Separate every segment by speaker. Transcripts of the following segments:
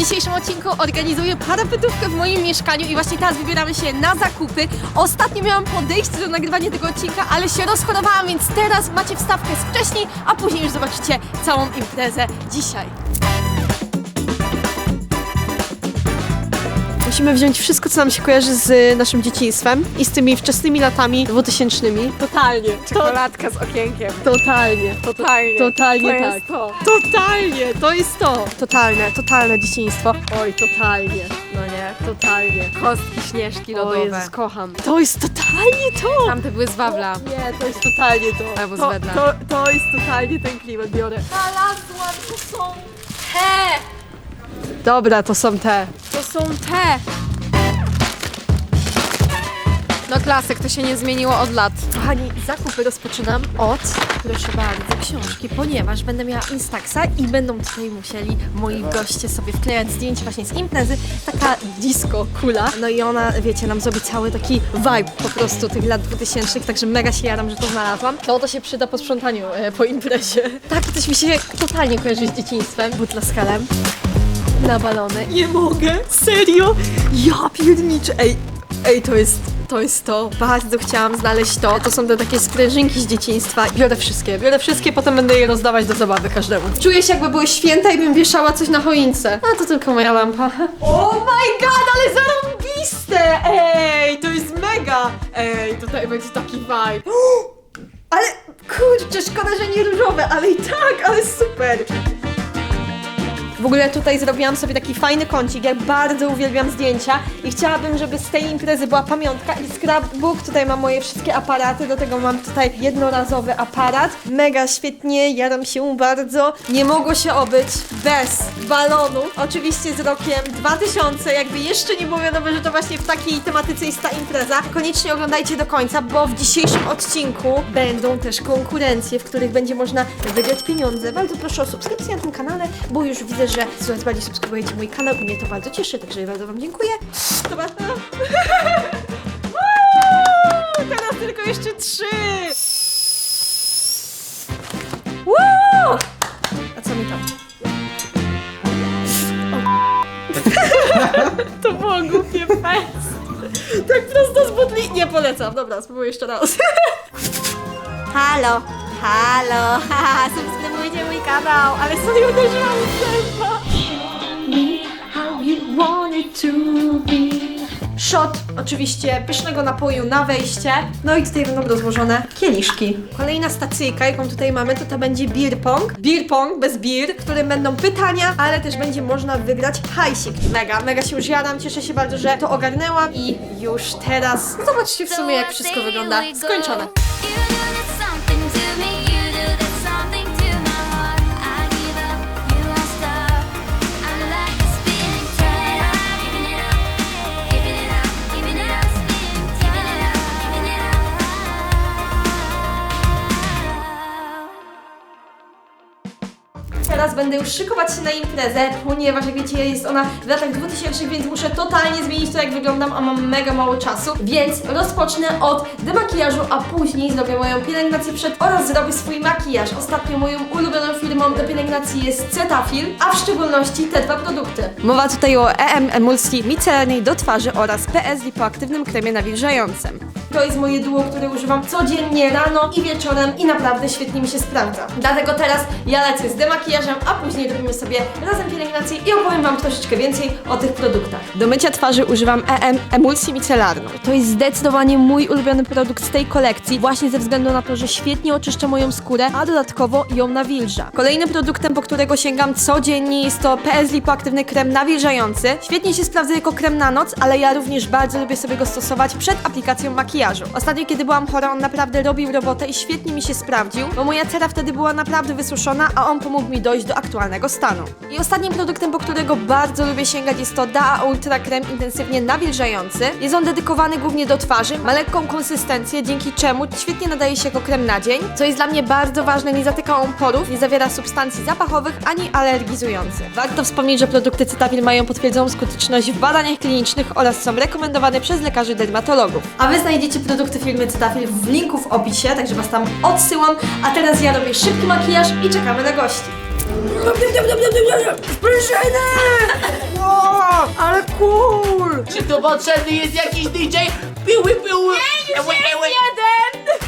Speaker 1: dzisiejszym odcinku organizuję parapetówkę w moim mieszkaniu i właśnie teraz wybieramy się na zakupy. Ostatnio miałam podejście do nagrywania tego odcinka, ale się rozchorowałam, więc teraz macie wstawkę z wcześniej, a później już zobaczycie całą imprezę dzisiaj. Musimy wziąć wszystko, co nam się kojarzy z naszym dzieciństwem i z tymi wczesnymi latami dwutysięcznymi. Totalnie.
Speaker 2: Czekoladka z okienkiem.
Speaker 1: Totalnie.
Speaker 2: Totalnie.
Speaker 1: Totalnie
Speaker 2: to
Speaker 1: tak.
Speaker 2: Jest to.
Speaker 1: Totalnie, to jest to. Totalne, totalne dzieciństwo. Oj, totalnie. No nie, totalnie.
Speaker 2: Kostki śnieżki
Speaker 1: O
Speaker 2: lodowe.
Speaker 1: Jezus, kocham. To jest totalnie to.
Speaker 2: Tamte były z Wawla.
Speaker 1: Nie, to jest totalnie to.
Speaker 2: Albo z
Speaker 1: to,
Speaker 2: Wedla.
Speaker 1: to, to jest totalnie ten klimat, biorę. Znalazłam, to są te. Dobra, to są te.
Speaker 2: To są te. No klasyk, to się nie zmieniło od lat.
Speaker 1: Kochani, zakupy rozpoczynam od, proszę bardzo, książki, ponieważ będę miała Instaxa i będą tutaj musieli moi goście sobie wklejać zdjęcia właśnie z imprezy. Taka disco kula. No i ona, wiecie, nam zrobi cały taki vibe po prostu tych lat 2000, także mega się jaram, że to znalazłam. To to się przyda po sprzątaniu e, po imprezie. Tak, to coś mi się totalnie kojarzy z dzieciństwem. Butla z helem. Na balony. Nie mogę, serio? Ja pierniczę. Ej, ej, to jest, to jest to. Bardzo chciałam znaleźć to. To są te takie sprężynki z dzieciństwa. Biorę wszystkie, biorę wszystkie, potem będę je rozdawać do zabawy każdemu. Czuję się jakby były święta i bym wieszała coś na choince. A to tylko moja lampa. Oh my god, ale zarąbiste! Ej, to jest mega! Ej, tutaj będzie taki vibe. Ale kurczę, szkoda, że nie różowe, ale i tak, ale super! W ogóle tutaj zrobiłam sobie taki fajny kącik, ja bardzo uwielbiam zdjęcia i chciałabym, żeby z tej imprezy była pamiątka i scrapbook, tutaj mam moje wszystkie aparaty, do tego mam tutaj jednorazowy aparat, mega świetnie, jaram się bardzo, nie mogło się obyć bez balonu, oczywiście z rokiem 2000, jakby jeszcze nie było wiadomo, że to właśnie w takiej tematyce jest ta impreza, koniecznie oglądajcie do końca, bo w dzisiejszym odcinku będą też konkurencje, w których będzie można wygrać pieniądze, bardzo proszę o subskrypcję na tym kanale, bo już widzę, że coraz bardziej subskrybujecie mój kanał i mnie to bardzo cieszy, także bardzo Wam dziękuję. Dobra. Woo! Teraz tylko jeszcze trzy. Woo! A co mi tam? O. To było głupie fest. Tak prosto z butli. Nie polecam. Dobra, spróbuję jeszcze raz. Halo, halo, haha, subskrybujcie mój kanał, ale sobie uderzyłam w zęba. Shot oczywiście pysznego napoju na wejście. No i tutaj będą rozłożone kieliszki. Kolejna stacyjka, jaką tutaj mamy, to to będzie beer pong. Beer pong bez beer, w którym będą pytania, ale też będzie można wygrać hajsik. Mega, mega się już jadam, cieszę się bardzo, że to ogarnęłam i już teraz zobaczcie w sumie jak wszystko wygląda. Skończone. Teraz będę już szykować się na imprezę, ponieważ jak wiecie jest ona w latach 2000, więc muszę totalnie zmienić to jak wyglądam, a mam mega mało czasu. Więc rozpocznę od demakijażu, a później zrobię moją pielęgnację przed oraz zrobię swój makijaż. Ostatnio moją ulubioną firmą do pielęgnacji jest Cetaphil, a w szczególności te dwa produkty. Mowa tutaj o EM emulsji micelarnej do twarzy oraz PS lipoaktywnym kremie nawilżającym. To jest moje duo, które używam codziennie rano i wieczorem i naprawdę świetnie mi się sprawdza. Dlatego teraz ja lecę z demakijażem, a później robimy sobie razem pielęgnację i opowiem Wam troszeczkę więcej o tych produktach. Do mycia twarzy używam EM emulsję micelarną. To jest zdecydowanie mój ulubiony produkt z tej kolekcji, właśnie ze względu na to, że świetnie oczyszcza moją skórę, a dodatkowo ją nawilża. Kolejnym produktem, po którego sięgam codziennie jest to PS Lipoaktywny krem nawilżający. Świetnie się sprawdza jako krem na noc, ale ja również bardzo lubię sobie go stosować przed aplikacją makijażu. Ostatnio, kiedy byłam chora, on naprawdę robił robotę i świetnie mi się sprawdził, bo moja cera wtedy była naprawdę wysuszona, a on pomógł mi dojść do aktualnego stanu. I ostatnim produktem, po którego bardzo lubię sięgać jest to DAA Ultra Krem intensywnie nawilżający. Jest on dedykowany głównie do twarzy, ma lekką konsystencję, dzięki czemu świetnie nadaje się jako krem na dzień, co jest dla mnie bardzo ważne, nie zatyka on porów, nie zawiera substancji zapachowych ani alergizujących. Warto wspomnieć, że produkty Cetaphil mają potwierdzoną skuteczność w badaniach klinicznych oraz są rekomendowane przez lekarzy dermatologów. A wy znajdziecie produkty firmy Cetaphil w linku w opisie, także was tam odsyłam, a teraz ja robię szybki makijaż i czekamy na gości. Sprężyny!
Speaker 2: cool!
Speaker 3: Czy tu potrzebny jest jakiś DJ? Piły, piły! Ełe, ełe.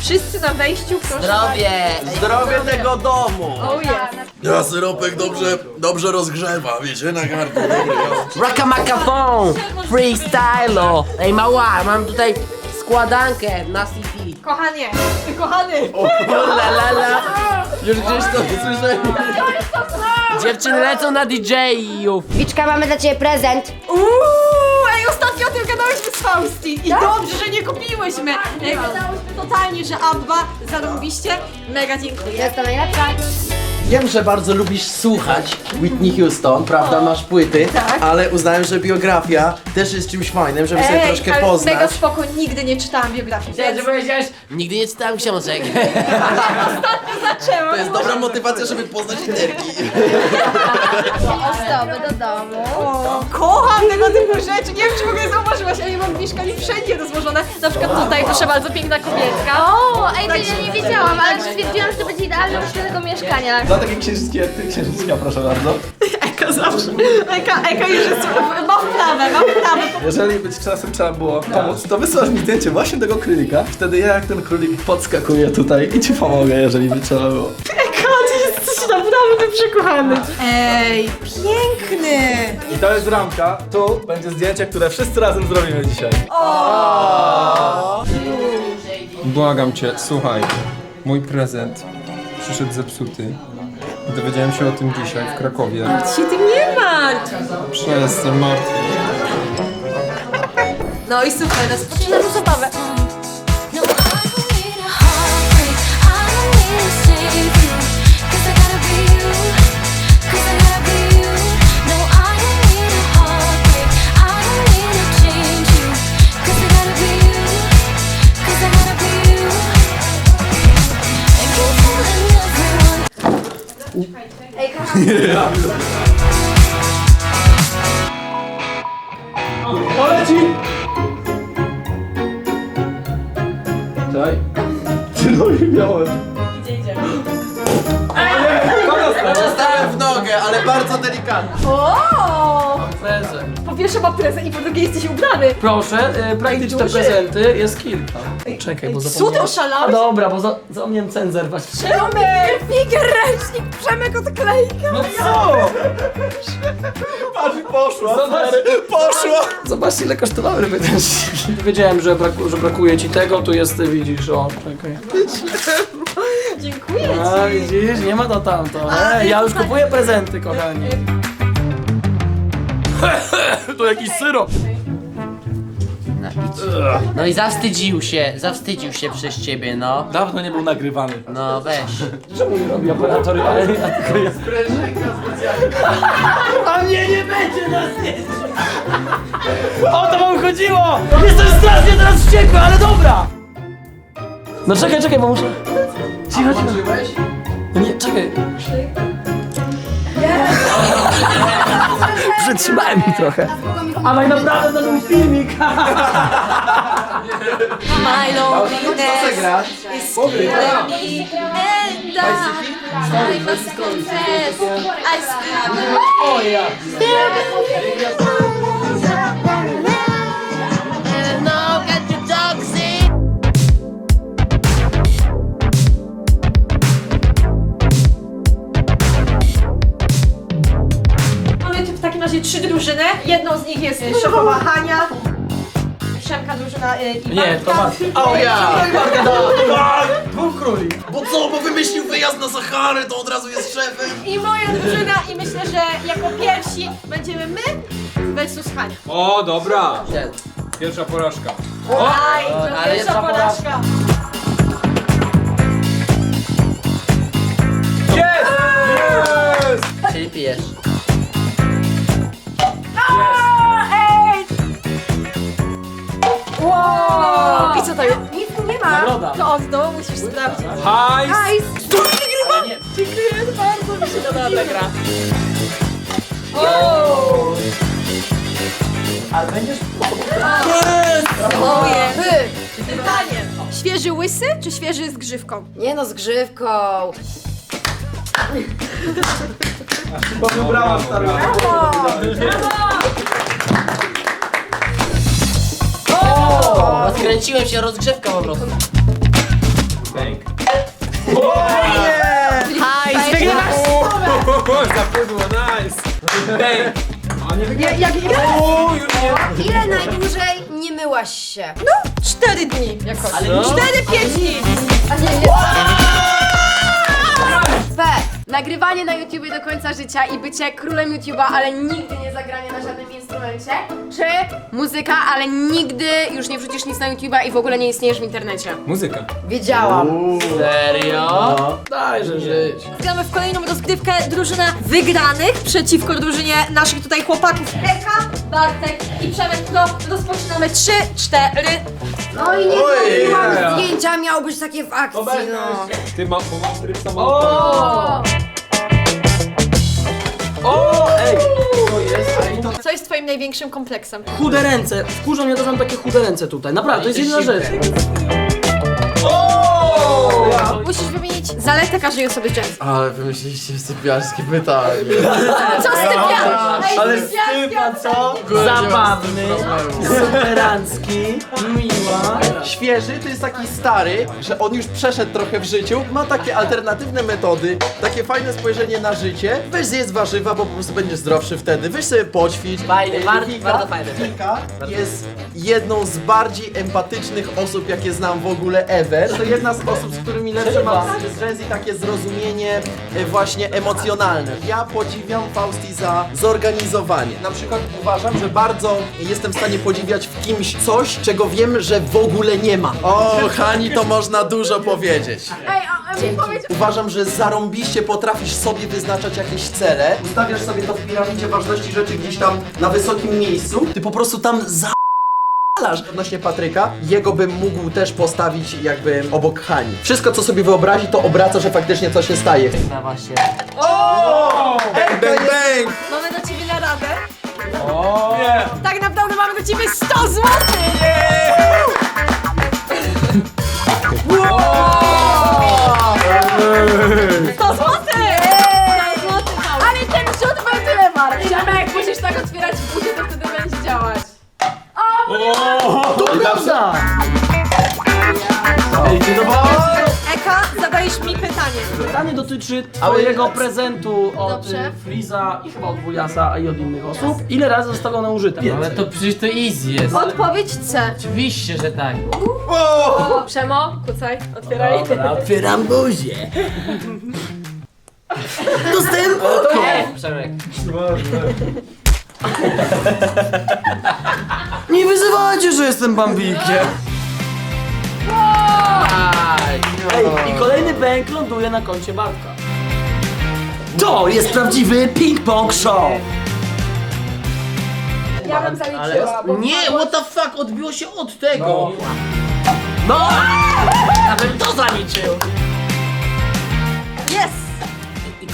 Speaker 2: Wszyscy na wejściu, proszę.
Speaker 3: Zdrowie!
Speaker 4: Zdrowie tego domu!
Speaker 2: Oh yes.
Speaker 5: Ja syropek dobrze, dobrze rozgrzewa, wiecie, na gardło, dobry, ja.
Speaker 3: Rockamacafon! Freestylo! Ej mała, mam tutaj składankę na CD.
Speaker 1: Kochanie, kochany.
Speaker 3: La la la! Już gdzieś to usłyszałem. Dziewczyny lecą na DJ-ów!
Speaker 6: Wiczka, mamy dla ciebie prezent.
Speaker 1: Uuu, ej, ostatnio o tym gadałyśmy z Fausti i dobrze, że nie kupiłyśmy. Ej, gadałyśmy totalnie, że A2 zarąbiście. Mega dziękuję.
Speaker 6: Jest to najlepsza.
Speaker 4: Wiem, że bardzo lubisz słuchać Whitney Houston, prawda, masz płyty, ale uznałem, że biografia też jest czymś fajnym, żeby sobie troszkę
Speaker 1: ale
Speaker 4: poznać.
Speaker 1: mega spoko, nigdy nie czytałam biografii.
Speaker 3: Chciałem, że powiedziałeś, nigdy nie czytałem książek.
Speaker 1: zaczęłam.
Speaker 5: To jest dobra motywacja, żeby poznać literki.
Speaker 6: Ozdoby do domu.
Speaker 1: O, kocham tego typu rzeczy. Nie wiem, czy w ogóle zauważyłaś, ale ja mam w mieszkaniu wszędzie rozłożone. Na przykład tutaj, proszę bardzo, piękna kobietka.
Speaker 6: O, ej, to ja nie wiedziałam, ale stwierdziłam, że to będzie idealne do tego mieszkania.
Speaker 7: Dla takiej księżyczki jak ty, księżyczka, proszę bardzo.
Speaker 1: Eka zawsze. Eka, Eka już jest, ma wprawę, ma wprawę.
Speaker 7: Jeżeli być czasem trzeba było pomóc, to wysyłasz mi zdjęcie właśnie tego królika. Wtedy ja jak ten królik podskakuję tutaj i ci pomogę, jeżeli by trzeba było.
Speaker 1: Eka, ty jesteś naprawdę przekochany. Ej, piękny.
Speaker 7: I to jest ramka. Tu będzie zdjęcie, które wszyscy razem zrobimy dzisiaj.
Speaker 8: Błagam cię, słuchaj. Mój prezent przyszedł zepsuty. Dowiedziałem się o tym dzisiaj w Krakowie.
Speaker 1: Się tym nie martw.
Speaker 8: Przestań martwić.
Speaker 1: No i super, rozpoczynamy zabawę.
Speaker 7: Poleci! Czekaj. Ty no i miałem. Idzie, idzie.
Speaker 4: Dostałem w nogę, ale bardzo delikatnie.
Speaker 1: O!
Speaker 3: Prezent.
Speaker 1: Po pierwsze ma prezent i po drugie jesteś ubrany.
Speaker 9: Proszę, praktycznie te
Speaker 1: duży.
Speaker 9: prezenty jest kilka. Czekaj, bo
Speaker 1: Co ty
Speaker 9: zapomniałem.
Speaker 1: oszalałeś?
Speaker 9: Dobra, bo za, zapomniałem cen zerwać.
Speaker 1: Przemek! Figier ręcznik, Przemek odklejka.
Speaker 9: No co?
Speaker 7: Patrz, poszła.
Speaker 9: Zobacz,
Speaker 7: Poszła!
Speaker 9: Zobacz ile kosztowały rybydężniki. Wiedziałem, że, braku, że brakuje ci tego, tu jest, ty widzisz, o, czekaj.
Speaker 1: Dziękuję
Speaker 9: A,
Speaker 1: ci.
Speaker 9: widzisz, nie ma to tamto. Ej, ja już kupuję prezenty, kochani. to jakiś syrop.
Speaker 3: No, idź. no i zawstydził się, zawstydził się przez ciebie, no.
Speaker 7: Dawno nie był nagrywany.
Speaker 3: No weź.
Speaker 9: Czemu nie robi operatory, ale ja tylko ja. A mnie nie będzie na zdjęciu! O to wam chodziło! Jestem strasznie teraz wściekły, ale dobra! No czekaj, czekaj, bo muszę... Cicho, cicho. Nie, czekaj. Przytrzymałem mi trochę. A tak naprawdę to był filmik.
Speaker 1: My loneliness is killing me. And I, I must confess I still z nich jest e, szefowa Hania. Przemka drużyna e, i
Speaker 9: Nie, to
Speaker 1: Bartka.
Speaker 4: O ja!
Speaker 9: Dwóch króli.
Speaker 5: Bo co, bo wymyślił wyjazd na Saharę, to od razu jest szefem.
Speaker 1: I moja drużyna i myślę, że jako pierwsi będziemy my versus Hania.
Speaker 8: O, dobra. Pierwsza porażka.
Speaker 1: Aj, to
Speaker 9: ale
Speaker 1: pierwsza porażka.
Speaker 3: Czyli pijesz.
Speaker 1: Ej! Wow! I co to jest? Nic tu nie ma.
Speaker 9: Nagroda.
Speaker 1: To od dołu musisz sprawdzić.
Speaker 8: Hajs!
Speaker 1: Hajs! Dziękuję bardzo, mi się podoba ta gra. O!
Speaker 9: Ale będziesz...
Speaker 1: Oje! Pytanie. Świeży łysy czy świeży z grzywką?
Speaker 6: Nie no, z grzywką.
Speaker 7: Bo wybrała stara.
Speaker 3: Wkręciłem się, rozgrzewka po prostu.
Speaker 2: Hajs, wygrywasz!
Speaker 8: Zapudło, nice! Bang!
Speaker 1: Ja, jak,
Speaker 10: Ile najdłużej nie myłaś się?
Speaker 1: Cztery dni jakoś.
Speaker 9: Ale
Speaker 1: Cztery, pięć dni.
Speaker 10: B. Nagrywanie na YouTubie do końca życia i bycie królem YouTube'a, ale nigdy nie zagranie na żadnym instrumencie. Czy muzyka, ale nigdy już nie wrzucisz nic na YouTube'a i w ogóle nie istniejesz w internecie.
Speaker 8: Muzyka.
Speaker 10: Wiedziałam.
Speaker 3: Serio?
Speaker 9: Dajże żyć.
Speaker 1: Gramy w kolejną rozgrywkę drużyna wygranych przeciwko drużynie naszych tutaj chłopaków Eka, Bartek i Przemek. No, rozpoczynamy. Trzy, cztery.
Speaker 10: No i nie
Speaker 4: Ojej.
Speaker 10: zrobiłam zdjęcia, miało być takie w akcji, no.
Speaker 8: Ty mam, bo mam tryb.
Speaker 9: O! O! Ej! To jest, ej, to
Speaker 1: Co jest twoim największym kompleksem?
Speaker 9: chude ręce. Wkurzą mnie to, że mam takie chude ręce tutaj. Naprawdę, to jest jedna rzecz.
Speaker 1: Musisz wymienić zaletę każdej osoby jazz.
Speaker 4: Ale wymyśliliście sypialskie pytanie.
Speaker 1: Co z tym?
Speaker 9: Ale stypa, co? Zabawny, superancki, miła.
Speaker 4: Świeży to jest taki stary, że on już przeszedł trochę w życiu, ma takie alternatywne metody, takie fajne spojrzenie na życie. Weź zjedz warzywa, bo po prostu będziesz zdrowszy wtedy. Weź sobie poćwicz.
Speaker 3: Fajny, bar-
Speaker 4: Wika-
Speaker 3: bardzo fajny.
Speaker 4: Wika jest jedną z bardziej empatycznych osób, jakie znam w ogóle ever. To jedna z osób, z którymi lepsze mam z Renzi takie zrozumienie e, właśnie emocjonalne. Ja podziwiam Fausti za zorganizowanie. Na przykład uważam, że bardzo jestem w stanie podziwiać w kimś coś, czego wiem, że w ogóle nie ma. O, Hani, to można dużo powiedzieć.
Speaker 10: Ej, a, a mi powiedz...
Speaker 4: Uważam, że zarąbiście potrafisz sobie wyznaczać jakieś cele. Ustawiasz sobie to w piramidzie ważności rzeczy gdzieś tam na wysokim miejscu. Ty po prostu tam za... Odnośnie Patryka, jego bym mógł też postawić jakby obok Hani. Wszystko co sobie wyobrazi, to obraca, że faktycznie coś się staje.
Speaker 3: No właśnie.
Speaker 5: Bang, bang, bang!
Speaker 1: Mamy do ciebie naradę. Tak naprawdę mamy do ciebie 100 zł!
Speaker 9: Prawda! Ej, ty zobaczysz?
Speaker 1: Eka, zadajesz mi pytanie.
Speaker 9: Pytanie dotyczy twojego
Speaker 4: Ale-
Speaker 9: prezentu od
Speaker 10: Dobrze.
Speaker 9: y, Friza i chyba od Wujasa, a i od innych osób. Ile razy zostało one użyte?
Speaker 3: Ale to przecież to easy jest.
Speaker 1: Odpowiedź C.
Speaker 3: Oczywiście, że tak.
Speaker 10: Przemo, kucaj, otwieraj.
Speaker 9: Dobra, otwieram buzię. Dostałem
Speaker 3: Nie, Przemek.
Speaker 9: Nie wyzywajcie, że jestem bambikiem. Ej, i kolejny bęk ląduje na koncie Bartka. To jest prawdziwy ping-pong show!
Speaker 10: Ja bym zaliczyła, bo...
Speaker 3: Nie, what the fuck, odbiło się od tego. No! Ja bym to zaliczył.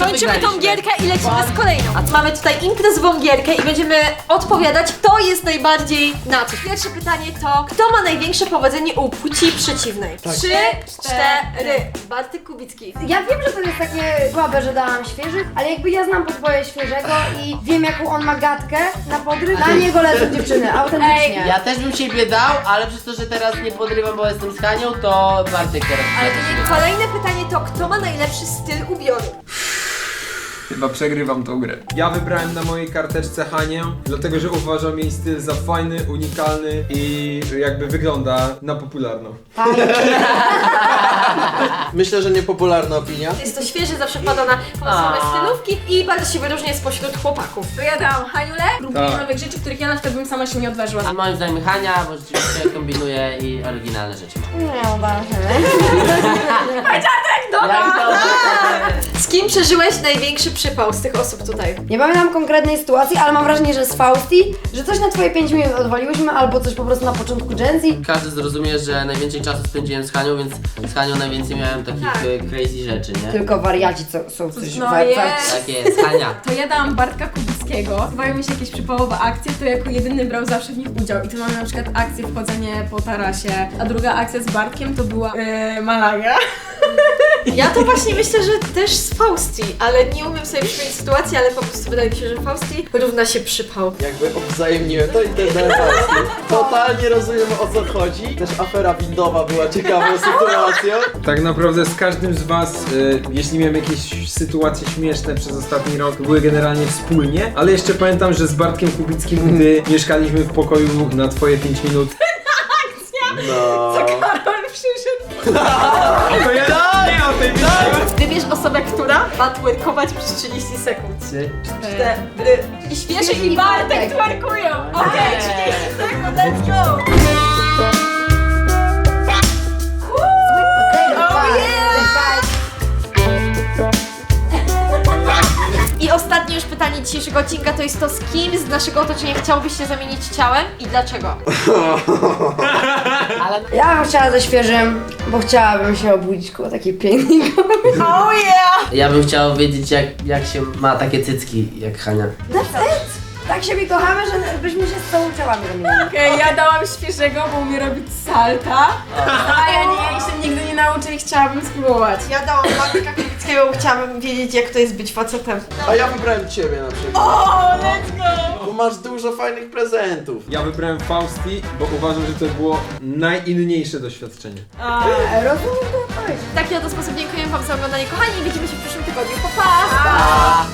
Speaker 1: Kończymy tą gierkę i lecimy z kolejną. A mamy tutaj imprezową gierkę i będziemy odpowiadać, kto jest najbardziej na coś. Pierwsze pytanie to, kto ma największe powodzenie u płci przeciwnej? Trzy, cztery. Bartek Kubicki.
Speaker 10: Ja wiem, że to jest takie słabe, że dałam świeżych, ale jakby ja znam podboje świeżego i wiem jaką on ma gadkę na podryw, na niego lecą dziewczyny, autentycznie.
Speaker 3: Ja też bym siebie dał, ale przez to, że teraz nie podrywam, bo jestem z Hanią, to Bartek teraz.
Speaker 1: Ale to nie... Kolejne pytanie to, kto ma najlepszy styl ubioru?
Speaker 8: Chyba przegrywam tą grę. Ja wybrałem na mojej karteczce Hanię, dlatego że uważam jej styl za fajny, unikalny i jakby wygląda na popularną.
Speaker 4: Myślę, że niepopularna opinia.
Speaker 1: Jest to świeży, zawsze pada na losowe stylówki i bardzo się wyróżnia spośród chłopaków.
Speaker 10: To ja dałam Haniule, próbuję
Speaker 8: Tak.
Speaker 10: nowych rzeczy, których ja na przykład bym sama się nie odważyła.
Speaker 3: A moim zdaniem Hania, bo rzeczywiście kombinuje i oryginalne rzeczy ma.
Speaker 10: Nie uważam.
Speaker 3: Jak to?
Speaker 1: Przeżyłeś największy przypał z tych osób tutaj?
Speaker 10: Nie pamiętam konkretnej sytuacji, ale mam wrażenie, że z Fausti, że coś na twoje 5 minut odwaliłyśmy, albo coś po prostu na początku Gen Z.
Speaker 3: Każdy zrozumie, że najwięcej czasu spędziłem z Hanią, więc z Hanią najwięcej miałem takich e, crazy rzeczy, nie?
Speaker 10: Tylko wariaci co, są coś
Speaker 6: No
Speaker 10: wa-
Speaker 6: jest.
Speaker 10: wa-
Speaker 3: Tak jest, Hania.
Speaker 6: To ja dałam Bartka Kubickiego. Zdają mi się jakieś przypałowe akcje, to jako jedyny brał zawsze w nich udział. I to mamy na przykład akcję wchodzenie po tarasie, a druga akcja z Bartkiem to była yy, Malaga.
Speaker 1: Ja to właśnie myślę, że też z Fausti, ale nie umiem sobie przypomnieć sytuacji, ale po prostu wydaje mi się, że Fausti równa się przypał.
Speaker 4: Jakby odwzajemniłem to i ten dałem Totalnie rozumiem o co chodzi. Też afera windowa była ciekawą sytuacją.
Speaker 8: Tak naprawdę z każdym z was, y, jeśli miałem jakieś sytuacje śmieszne przez ostatni rok, były generalnie wspólnie, ale jeszcze pamiętam, że z Bartkiem Kubickim, gdy mieszkaliśmy w pokoju na twoje 5 minut.
Speaker 4: No.
Speaker 1: Karol przyszedł.
Speaker 8: To ja nie o tej
Speaker 1: Wybierz osobę, która ma twerkować przez 30 sekund.
Speaker 3: Trzy.
Speaker 1: Cztery. I Świeży i Bartek twerkują. Okej, 30 sekund, let's go. Ostatnie już pytanie dzisiejszego odcinka to jest to, z kim z naszego otoczenia chciałbyś się zamienić ciałem i dlaczego?
Speaker 10: Ja bym chciała ze świeżym, bo chciałabym się obudzić koło takiej pięknej
Speaker 1: Oh yeah!
Speaker 3: Ja bym chciał wiedzieć jak, jak się ma takie cycki jak Hania.
Speaker 10: Tak siebie kochamy, że byśmy się z całą ciałami zamienili.
Speaker 6: Okej, ja dałam świeżego, bo umie robić salta. A ja nie, się nigdy nie nauczę i chciałabym spróbować.
Speaker 1: Ja dałam Bartka Kubickiego, bo chciałabym wiedzieć jak to jest być facetem.
Speaker 4: A ja wybrałem ciebie na przykład.
Speaker 1: O, let's go!
Speaker 4: Bo masz dużo fajnych prezentów.
Speaker 8: Ja wybrałem Fausti, bo uważam, że to było najinniejsze doświadczenie.
Speaker 10: Rozumiem to odpowiedź.
Speaker 1: W taki oto sposób dziękuję wam za oglądanie kochani i widzimy się w przyszłym tygodniu. Pa, pa!